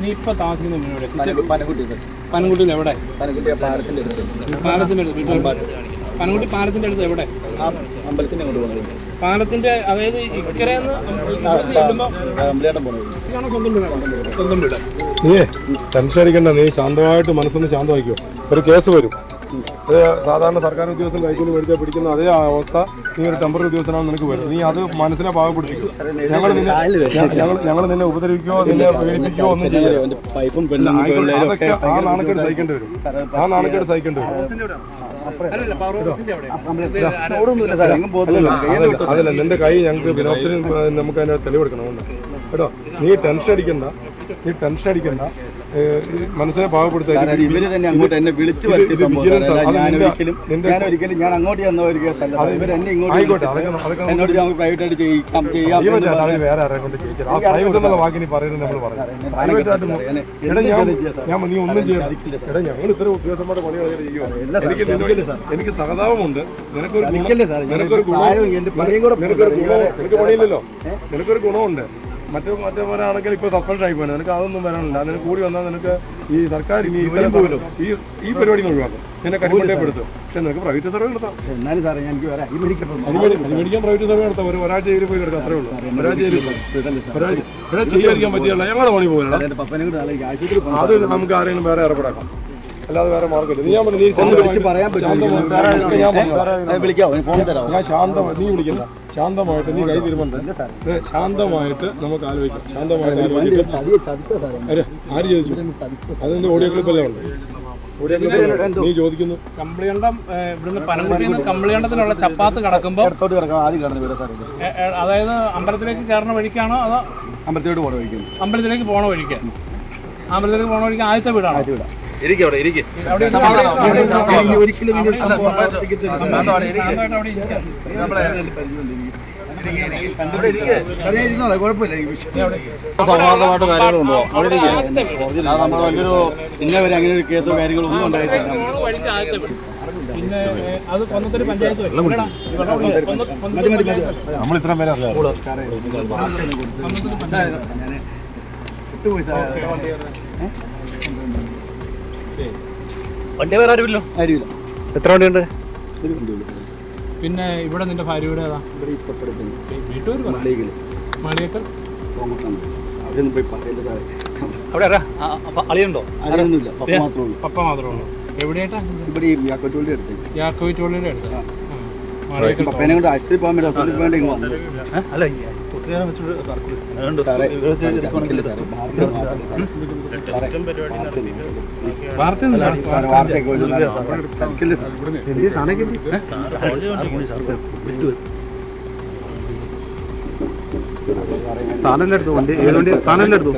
നീ ഇപ്പൊ താമസിക്കുന്ന? പനകുട്ടി പനംകുട്ടിയിൽ എവിടെ? പനകുട്ടി പാലത്തിന്റെ അടുത്ത്. പാലത്തിന്റെ അടുത്ത് വീട്ടിൽ പാലത്തിന്റെ അടുത്ത് എവിടെ? അമ്പലത്തിന്റെ പാലത്തിന്റെ അതായത് വീട്. നീ ടെൻഷൻ അടിക്കണ്ട നീ ശാന്തമായിട്ട് മനസ്സൊന്ന് ശാന്തമാക്കിയോ ഒരു കേസ് വരും. അത് സാധാരണ സർക്കാർ ഉദ്യോഗസ്ഥൻ കൈക്കൂലി മേടിച്ചാൽ പിടിക്കുന്ന അതേ അവസ്ഥ നീ ഒരു ടെമ്പററി ഉദ്യോഗസ്ഥനാണ് നിനക്ക് വരും നീ അത് മനസ്സിനെ പാകപ്പെടുത്തിക്കും. ഞങ്ങൾ നിന്നെ ഞങ്ങൾ ഞങ്ങൾ നിന്നെ ഉപദ്രവിക്കുകയോ നിന്നെ പേടിപ്പിക്കുകയോ ഒന്നും ചെയ്യില്ല ആ നാണക്കേട് സഹിക്കേണ്ടി വരും. ആ നാണക്കേട് സഹിക്കേണ്ടി വരും. അല്ലല്ല പവർ ഹൗസിന്റെ അവിടെ. ഓടൊന്നുമില്ല സാർ എങ്ങും അല്ലല്ല, അതല്ല നിന്റെ കൈ ഞങ്ങൾക്ക് വിനോദത്തിന് നമുക്ക് അതിനെ തെളിവെടുക്കണം കേട്ടോ നീ ടെൻഷൻ അടിക്കണ്ട. നീ ടെൻഷൻ അടിക്കണ്ട. മനസ്സിനെ ഇവർ തന്നെ അങ്ങോട്ട് എന്നെ വിളിച്ചു വരുത്തിയ സംഭവം. ഞാൻ ഒരിക്കലും ഞാൻ ഒരിക്കലും ഞാൻ അങ്ങോട്ട് ചെന്ന ഒരു കേസല്ല സാർ. എന്നെ ഇങ്ങോട്ട് എന്നോട് പ്രൈവറ്റ് ആയിട്ട് ചെയ്യാം വേറെ ആരെ കൊണ്ട് ചെയ്യിച്ചില്ല ആ പ്രൈവറ്റ് എന്നുള്ള വാക്കിനി പറയുന്നത് നമ്മൾ പറഞ്ഞു നീ ഒന്നും എടാ ഞങ്ങൾ ഇത്ര ഉദ്യോഗസ്ഥന്മാരുടെ പണി എനിക്ക് സഹതാപമുണ്ട്. നിനക്കൊരു നിനക്കൊരു ഗുണം ഗുണം നിനക്കൊരു ഗുണമുണ്ട് മറ്റു മറ്റേവരാണെങ്കിൽ ഇപ്പൊ സസ്പെൻഷൻ ആയി പോയത് നിനക്ക് അതൊന്നും വരാനില്ല. നിനക്ക് കൂടി വന്നാൽ നിനക്ക് ഈ സർക്കാർ ഇനി ഈ ഈ പരിപാടി ഒഴിവാക്കും. നിന്നെ കരിമണ്ടയപ്പെടുത്തും പക്ഷെ നിനക്ക് പ്രൈവറ്റ് സർവേ നടത്താം എന്നാലും സാറേ എനിക്ക് വരാം. അനുമതിക്കാൻ പ്രൈവറ്റ് സർവേ നടത്താം ഒരു ഒരാഴ്ച ജയിലിൽ പോയി കിടക്കാം അത്രേ ഉള്ളൂ. ഒരാഴ്ച ജയിലിൽ ചെയ്യാതിരിക്കാൻ പറ്റിയല്ല ഞങ്ങളുടെ പണി പോകണം. അത് നമുക്ക് ആരെങ്കിലും വേറെ ഏർപ്പെടാക്കാം. അല്ലാതെ വേറെ മാർഗമില്ല നീ ഞാൻ പറഞ്ഞു, നീ വിളിച്ച് പറയാൻ ആരെങ്കിലും ഞാൻ ശാന്തമായി നീ വിളിക്കണ്ട. ശാന്തമായിട്ട് നീ കൈ തീരുമാനം ഏ, ശാന്തമായിട്ട് നമുക്ക് ആലോചിക്കാം. ശാന്തമായിട്ട് സാറേ. ആര് ചോദിച്ചു? അതിന്റെ ഓഡിയോ ക്ലിപ്പല്ലേ ഉണ്ട് നീ ചോദിക്കുന്നു. കമ്പിളികണ്ടം ഇവിടുന്ന് പനംകുട്ടിയിൽ നിന്ന് കമ്പിളികണ്ടത്തിനുള്ള ചപ്പാത്ത് കടക്കുമ്പോൾ അതായത് അമ്പലത്തിലേക്ക് കയറുന്ന വഴിക്കാണോ അതോ അമ്പലത്തിലോട്ട് പോണ വഴിക്ക്. അമ്പലത്തിലേക്ക് പോണ വഴിക്ക്? അമ്പലത്തിലേക്ക് പോണ വഴിക്ക് ആദ്യത്തെ വീടാണോ? അവിടെ ഇരിക്കും ഒരിക്കലും അവിടെ ഇരിക്കാം. വിഷയം. സൗഹാർദ്ദമായിട്ട് കാര്യങ്ങളുണ്ടോ അവിടെ നമ്മൾ വലിയൊരു ഇന്നവരെ അങ്ങനെ ഒരു കേസോ കാര്യങ്ങളോ ഒന്നും ഉണ്ടായിട്ടില്ല പിന്നെ അത് കൊന്നത്തൊരു പഞ്ചായത്ത് വരും വരും. നമ്മൾ ഇത്ര പേരെ അറിയാം കൊന്നത്തൂര് പഞ്ചായത്ത് ഞാൻ വിട്ടുപോയി സാറേ വണ്ടി വേറെ ആരുമില്ലോ ആരുമില്ല. എത്ര വണ്ടിയുണ്ട്? ഒരു വണ്ടിയുള്ളൂ പിന്നെ ഇവിടെ നിന്റെ ഭാര്യയുടെ ഏതാ? ഇവിടെ കോൺഗ്രസ് ആണ് അവിടെ പോയി അവിടെ ആരാ? അളിയുണ്ടോ അളിയൊന്നുമില്ല പപ്പ മാത്രമേ ഉള്ളൂ. പപ്പ മാത്രമേ ഉള്ളൂ. എവിടെയായിട്ടാ? ഇവിടെ അടുത്ത്. പപ്പേനെ കൊണ്ട് ആശുപത്രി പോകാൻ വേണ്ടി അല്ല സാധനം എടുത്തു വണ്ടി ഏത് വണ്ടി? സാധനം എടുത്തു